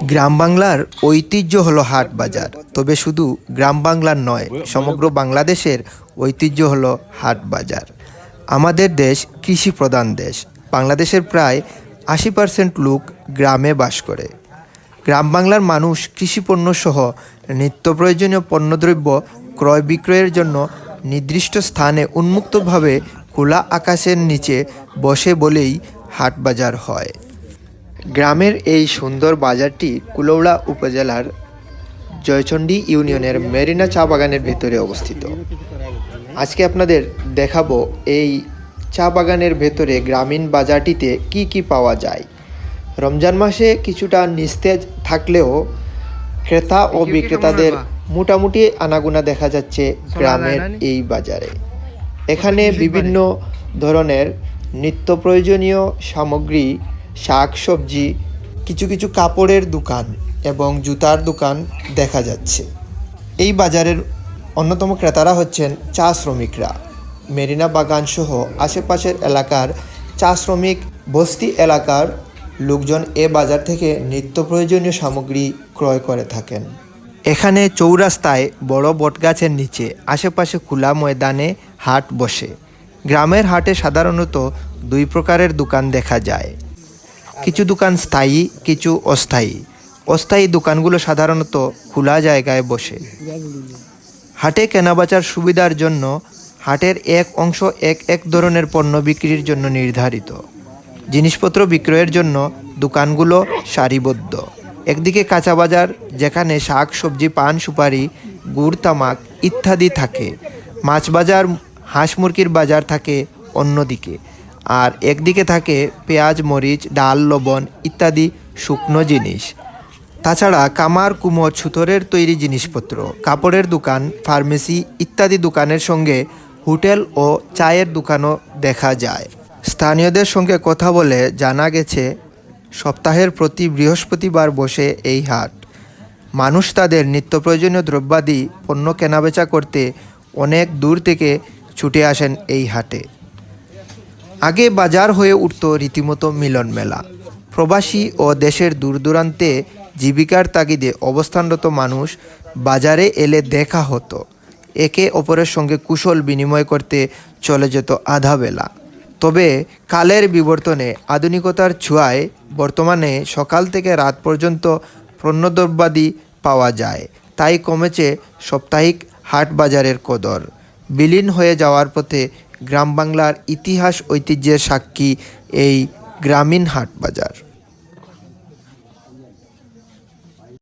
গ্রাম বাংলার ঐতিহ্য হলো হাট বাজার। তবে শুধু গ্রাম বাংলার নয়, সমগ্র বাংলাদেশের ঐতিহ্য হলো হাট বাজার। আমাদের দেশ কৃষি প্রধান দেশ। বাংলাদেশের প্রায় আশি পার্সেন্ট লোক গ্রামে বাস করে। গ্রাম বাংলার মানুষ কৃষিপণ্য সহ নিত্য প্রয়োজনীয় পণ্যদ্রব্য ক্রয় বিক্রয়ের জন্য নির্দিষ্ট স্থানে উন্মুক্তভাবে খোলা আকাশের নিচে বসে বলেই হাট বাজার হয়। গ্রামের এই সুন্দর বাজারটি কুলৌড়া উপজেলার জয়চণ্ডী ইউনিয়নের মেরিনা চা বাগানের ভেতরে অবস্থিত। আজকে আপনাদের দেখাবো এই চা বাগানের ভেতরে গ্রামীণ বাজারটিতে কি কি পাওয়া যায়। রমজান মাসে কিছুটা নিস্তেজ থাকলেও ক্রেতা ও বিক্রেতাদের মোটামুটি আনাগুনা দেখা যাচ্ছে গ্রামের এই বাজারে। এখানে বিভিন্ন ধরনের নিত্য প্রয়োজনীয় সামগ্রী শাক সবজি কিছু কিছু কাপড়ের দোকান এবং জুতার দোকান দেখা যাচ্ছে। এই বাজারের অন্যতম ক্রেতারা হচ্ছেন চা শ্রমিকরা। মেরিনা বাগান সহ আশেপাশের এলাকার চা শ্রমিক বস্তি এলাকার লোকজন এ বাজার থেকে নিত্য প্রয়োজনীয় সামগ্রী ক্রয় করে থাকেন। এখানে চৌরাস্তায় বড় বটগাছের নিচে আশেপাশে খোলা ময়দানে হাট বসে। গ্রামের হাটে সাধারণত দুই প্রকারের দোকান দেখা যায়। কিছু দোকান স্থায়ী, কিছু অস্থায়ী। অস্থায়ী দোকানগুলো সাধারণত খোলা জায়গায় বসে। হাটে কেনাবেচার সুবিধার জন্য হাটের এক অংশ এক এক ধরনের পণ্য বিক্রির জন্য নির্ধারিত। জিনিসপত্র বিক্রয়ের জন্য দোকানগুলো সারিবদ্ধ। একদিকে কাঁচা বাজার, যেখানে শাক, সবজি, পান, সুপারি, গুড়, তামাক ইত্যাদি থাকে। মাছ বাজার, হাঁস মুরগির বাজার থাকে অন্যদিকে। আর একদিকে থাকে পেঁয়াজ, মরিচ, ডাল, লবণ ইত্যাদি শুকনো জিনিস। তাছাড়া কামার, কুমোর, ছুতরের তৈরি জিনিসপত্র, কাপড়ের দোকান, ফার্মেসি ইত্যাদি দোকানের সঙ্গে হোটেল ও চায়ের দোকানও দেখা যায়। স্থানীয়দের সঙ্গে কথা বলে জানা গেছে, সপ্তাহের প্রতি বৃহস্পতিবার বসে এই হাট। মানুষ তাদের নিত্য প্রয়োজনীয় দ্রব্যাদি পণ্য কেনাবেচা করতে অনেক দূর থেকে ছুটে আসেন এই হাটে। আগে বাজার হয়ে উঠত রীতিমতো মিলন মেলা প্রবাসী ও দেশের দূর দূরান্তে জীবিকার তাগিদে অবস্থানরত মানুষ বাজারে এলে দেখা হতো। একে অপরের সঙ্গে কুশল বিনিময় করতে চলে যেত আধা বেলা। তবে কালের বিবর্তনে আধুনিকতার ছোঁয়ায় বর্তমানে সকাল থেকে রাত পর্যন্ত পণ্যদ্রব্যাদি পাওয়া যায়। তাই কমেছে সাপ্তাহিক হাট বাজারের কদর। বিলীন হয়ে যাওয়ার পথে গ্রাম বাংলার ইতিহাস ঐতিহ্যের সাক্ষী এই গ্রামীণ হাট বাজার